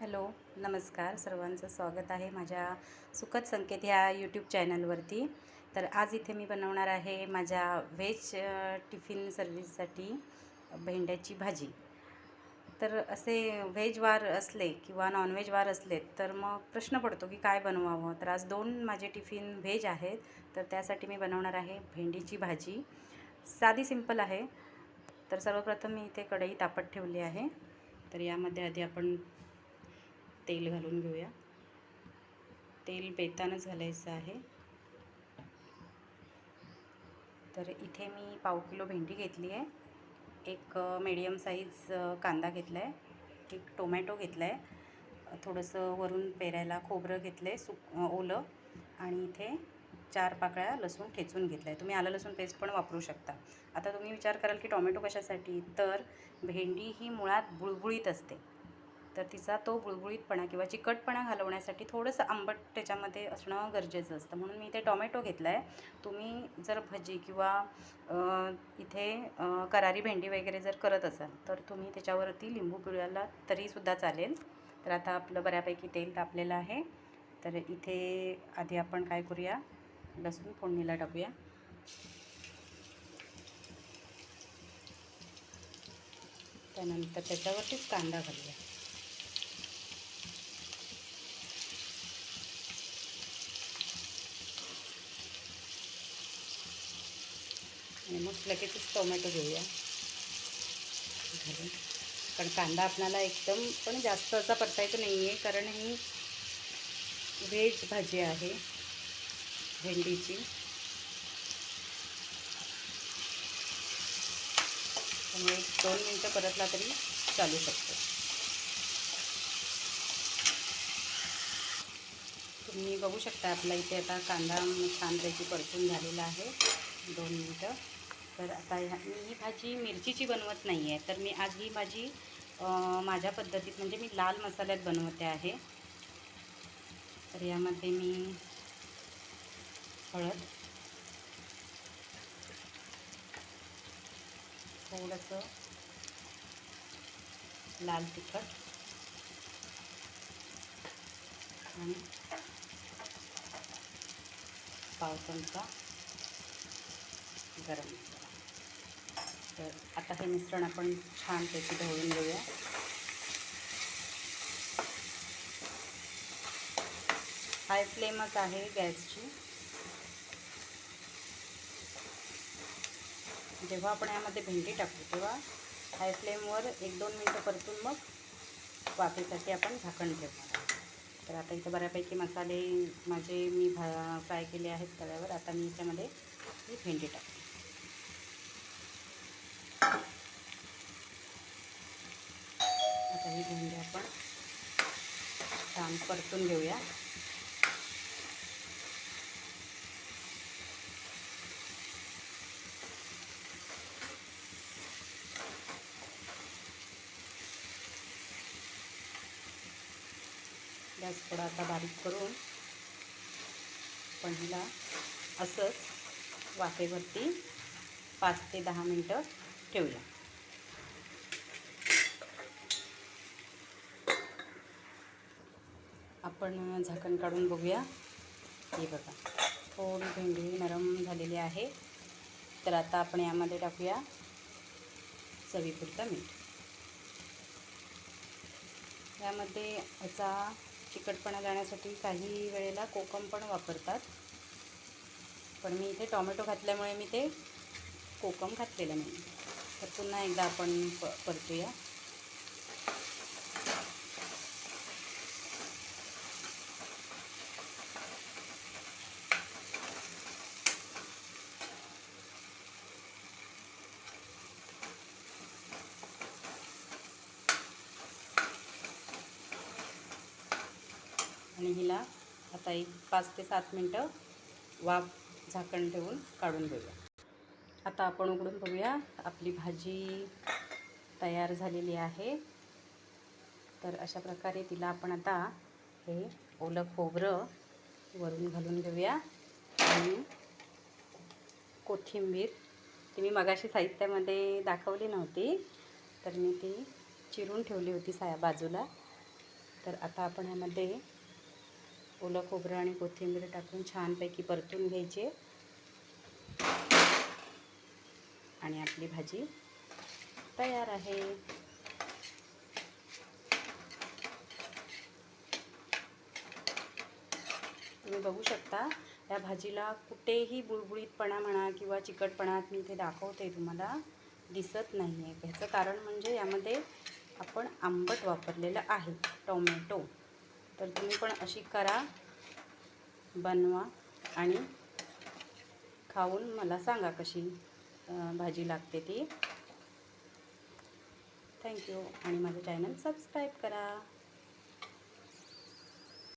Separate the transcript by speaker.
Speaker 1: Hello नमस्कार. सर्वांचं स्वागत आहे माझ्या सुखद संकेत ह्या यूट्यूब चॅनलवरती तर आज इथे मी बनवणार आहे माझ्या व्हेज टिफिन सर्व्हिससाठी भेंड्याची भाजी. तर असे व्हेज वार असले किंवा नॉनव्हेज वार असले तर मग प्रश्न पडतो की काय बनवावं? तर आज दोन माझे टिफिन व्हेज आहेत तर त्यासाठी मी बनवणार आहे भेंडीची भाजी. साधी सिंपल आहे. तर सर्वप्रथम मी इथे कढई तापत ठेवली आहे. तर यामध्ये आधी आपण तेल घालून घेऊया. तेल बेतानच घालायचं आहे. तर इथे मी पाव किलो भेंडी घेतली आहे. एक मीडियम साईज कांदा घेतला आहे एक टोमॅटो घेतला आहे थोडंसं वरून पेरायला खोबरं घेतलं आहे सुक ओलं. आणि इथे चार पाकळ्या लसूण ठेचून घेतला आहे तुम्ही आलं लसूण पेस्ट पण वापरू शकता. आता तुम्ही विचार कराल की टोमॅटो कशासाठी? तर भेंडी ही मुळात बुळबुळीत असते. तर तिचा तो गुळगुळीतपणा किंवा चिकटपणा घालवण्यासाठी थोडंसं आंबट त्याच्यामध्ये असणं गरजेचं असतं. म्हणून मी इथे टॉमॅटो घेतला आहे तुम्ही जर भजी किंवा इथे करारी भेंडी वगैरे जर करत असाल तर तुम्ही त्याच्यावरती लिंबू पिळाला तरीसुद्धा चालेल. तर आता आपलं बऱ्यापैकी तेल तापलेलं आहे. तर इथे आधी आपण काय करूया? लसूण फोडणीला टाकूया. त्यानंतर त्याच्यावरतीच कांदा घालूया. आणि मग लगेचच टोमॅटो घेऊया. घालून कारण कांदा आपल्याला एकदम पण जास्त असा परतायचं नाही आहे कारण ही व्हेज भाजी आहे भेंडीची. त्यामुळे एक दोन मिनटं परतला तरी चालू शकतो. तुम्ही बघू शकता आपला इथे आता कांदा छानपैकी परतून झालेला आहे. दोन मिनटं. तर आता ह्या मी ही भाजी मिरचीची बनवत नाही आहे. तर मी आज ही भाजी माझ्या पद्धतीत म्हणजे मी लाल मसाल्यात बनवते आहे. तर यामध्ये मी हळद थोडंसं लाल तिखट आणि पाव चमचा गरम मसाला. तर आता हे मिश्रण आपण छानपैकी ढवळून घेऊया. हाय फ्लेमच आहे गॅसची. जेव्हा आपण यामध्ये भेंडी टाकू तेव्हा हाय फ्लेमवर एक दोन मिनटं परतून मग वाफेसाठी आपण झाकण ठेवू. तर आता इथं बऱ्यापैकी मसाले माझे मी भा फ्राय केले आहेत तव्यावर. आता मी याच्यामध्ये ही भेंडी टाकते. आता ही भेंडी आपण छान परतून घेऊया. गॅस थोडा आता बारीक करून पण हिला असंच वाफेवरती पाच ते दहा मिनटं ठेवूया. आपण झाकण काढून बघूया. हे बघा. थोडी भेंडी नरम झालेली आहे. तर आता आपण यामध्ये टाकूया चवीपुरता मीठ. यामध्ये याचा चिकटपणा जाण्यासाठी काही वेळेला कोकम पण वापरतात. पण मी इथे टॉमॅटो घातल्यामुळे मी ते कोकम घातलेलं नाही. तर पुन्हा एकदा आपण प परतूया. आणि हिला आता एक पाच ते सात मिनटं वाफ झाकण ठेवून काढून घेऊया आता आपण उघडून बघूया. आपली भाजी तयार झालेली आहे. तर अशा प्रकारे तिला आपण आता हे ओलं खोबरं वरून घालून घेऊया. आणि कोथिंबीर. ती मी मगाशी साहित्यामध्ये दाखवली नव्हती तर मी ती चिरून ठेवली होती सा बाजूला. तर आता आपण ह्यामध्ये ओलं खोबरं आणि कोथिंबीर टाकून छानपैकी परतून घ्यायचे. आणि आपली भाजी तयार आहे. तुम्ही बघू शकता या भाजीला कुठेही बुळबुळीतपणा म्हणा किंवा चिकटपणात मी इथे दाखवते तुम्हाला दिसत नाही आहे ह्याचं कारण म्हणजे यामध्ये आपण आंबट वापरलेलं आहे टोमॅटो. तर तुम्ही पण अशी करा बनवा आणि खाऊन मला सांगा कशी भाजी लागते ती. थँक्यू आणि माझं चॅनल सबस्क्राईब करा.